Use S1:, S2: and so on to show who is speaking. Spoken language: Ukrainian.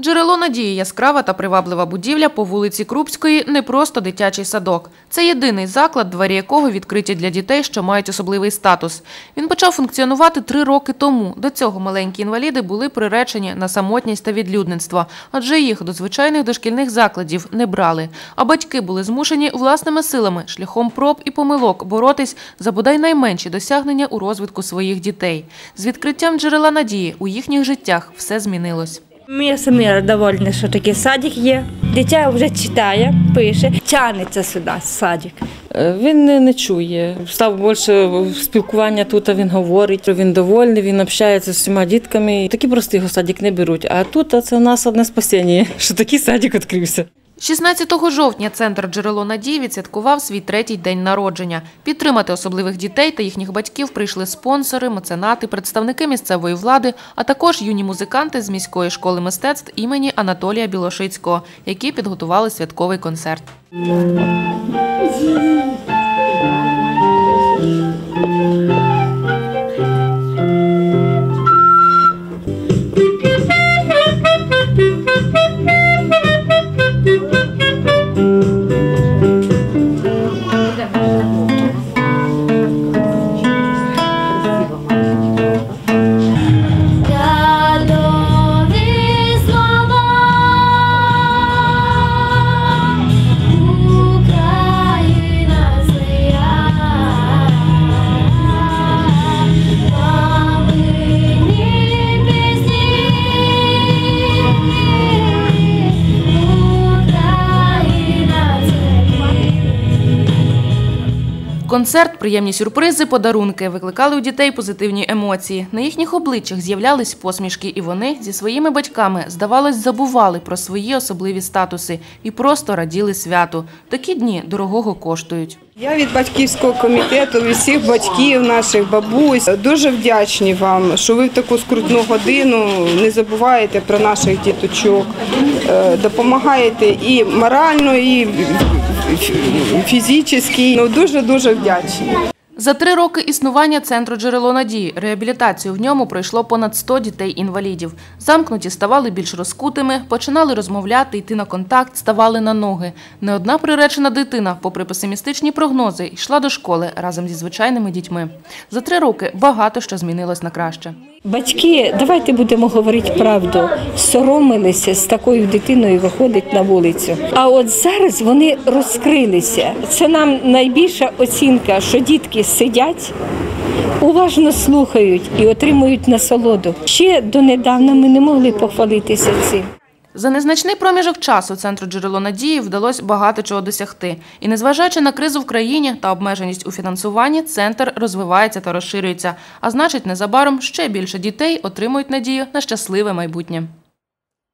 S1: Джерело надії яскрава та приваблива будівля по вулиці Крупської не просто дитячий садок. Це єдиний заклад, двері якого відкриті для дітей, що мають особливий статус. Він почав функціонувати три роки тому. До цього маленькі інваліди були приречені на самотність та відлюдництво, адже їх до звичайних дошкільних закладів не брали. А батьки були змушені власними силами, шляхом проб і помилок боротись за бодай найменші досягнення у розвитку своїх дітей. З відкриттям джерела надії у їхніх життях все змінилось.
S2: Ми самі довольні, що такий садик є. Дитя вже читає, пише, тянеться сюди, садик.
S3: Е, Він не, не чує. Став більше спілкування тут, він говорить, він довольний, він общається з всіма дітками. Такі прості його садик не беруть. А тут це у нас одне спасіння, що такий садик відкрився.
S1: 16 жовтня центр джерело надії відсвяткував свій третій день народження. Підтримати особливих дітей та їхніх батьків прийшли спонсори, меценати, представники місцевої влади, а також юні музиканти з міської школи мистецтв імені Анатолія Білошицького, які підготували святковий концерт. Концерт, приємні сюрпризи, подарунки викликали у дітей позитивні емоції. На їхніх обличчях з'являлись посмішки, і вони зі своїми батьками, здавалось, забували про свої особливі статуси і просто раділи святу. Такі дні дорогого коштують.
S4: Я від батьківського комітету, від всіх батьків, наших бабусь дуже вдячні вам, що ви в таку скрутну годину не забуваєте про наших діточок, е, допомагаєте і морально, і фізично. Ну дуже дуже вдячні.
S1: За три роки існування центру джерело надії реабілітацію в ньому пройшло понад 100 дітей-інвалідів. Замкнуті ставали більш розкутими, починали розмовляти, йти на контакт, ставали на ноги. Не одна приречена дитина, попри песимістичні прогнози, йшла до школи разом зі звичайними дітьми. За три роки багато що змінилось на краще.
S2: Батьки, давайте будемо говорити правду, соромилися з такою дитиною виходить на вулицю. А от зараз вони розкрилися. Це нам найбільша оцінка, що дітки сидять, уважно слухають і отримують насолоду. Ще донедавна ми не могли похвалитися цим.
S1: За незначний проміжок часу центру джерело надії вдалося багато чого досягти. І незважаючи на кризу в країні та обмеженість у фінансуванні, центр розвивається та розширюється. А значить, незабаром ще більше дітей отримують надію на щасливе майбутнє.